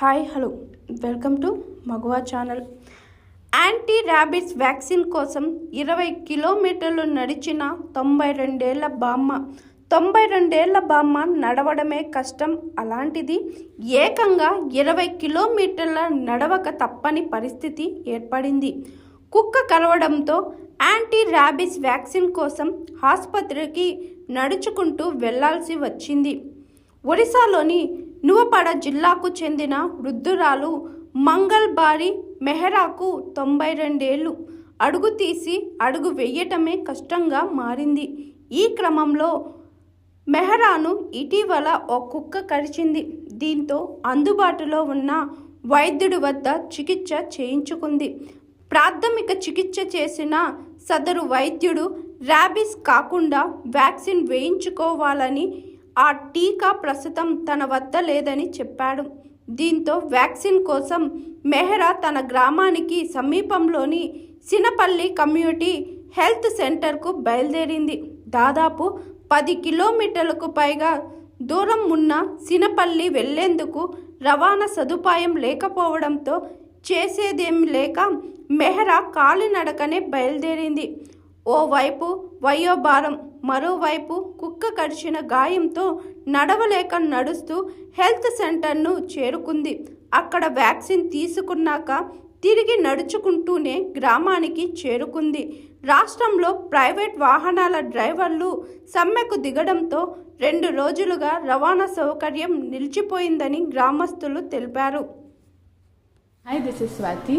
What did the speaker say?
Hi hello. Welcome to Maguva channel. Anti rabies vaccine కోసం ఇరవై కిలోమీటర్లు నడిచిన తొంభై రెండేళ్ళ బామ్మ. తొంభై రెండేళ్ళ బామ్మ నడవడమే కష్టం. అలాంటిది ఏకంగా ఇరవై కిలోమీటర్ల నడవక తప్పని పరిస్థితి ఏర్పడింది. కుక్క కలవడంతో యాంటీ ర్యాబిస్ వ్యాక్సిన్ కోసం ఆసుపత్రికి నడుచుకుంటూ వెళ్ళాల్సి వచ్చింది. ఒడిశాలోని నువపడ జిల్లాకు చెందిన వృద్ధురాలు మంగల్బారి మెహరాకు తొంభై రెండేళ్ళు. అడుగు తీసి అడుగు వెయ్యటమే కష్టంగా మారింది. ఈ క్రమంలో మెహరాను ఇటీవల ఓ కుక్క కరిచింది. దీంతో అందుబాటులో ఉన్న వైద్యుడి వద్ద చికిత్స చేయించుకుంది. ప్రాథమిక చికిత్స చేసిన సదరు వైద్యుడు ర్యాబిస్ కాకుండా వ్యాక్సిన్ వేయించుకోవాలని ఆ టీకా ప్రస్తుతం తన వద్ద లేదని చెప్పాడు. దీంతో వ్యాక్సిన్ కోసం మెహ్రా తన గ్రామానికి సమీపంలోని సినపల్లి కమ్యూనిటీ హెల్త్ సెంటర్కు బయలుదేరింది. దాదాపు పది కిలోమీటర్లకు పైగా దూరం ఉన్న సినపల్లి వెళ్ళేందుకు రవాణా సదుపాయం లేకపోవడంతో చేసేదేం లేక మెహ్రా కాలినడకనే బయలుదేరింది. ఓవైపు వయోభారం మరోవైపు కుక్క కరిచిన గాయంతో నడవలేక నడుస్తూ హెల్త్ సెంటర్ను చేరుకుంది. అక్కడ వ్యాక్సిన్ తీసుకున్నాక తిరిగి నడుచుకుంటూనే గ్రామానికి చేరుకుంది. రాష్ట్రంలో ప్రైవేట్ వాహనాల డ్రైవర్లు సమ్మెకు దిగడంతో రెండు రోజులుగా రవాణా సౌకర్యం నిలిచిపోయిందని గ్రామస్తులు తెలిపారు. Hi this is Swathi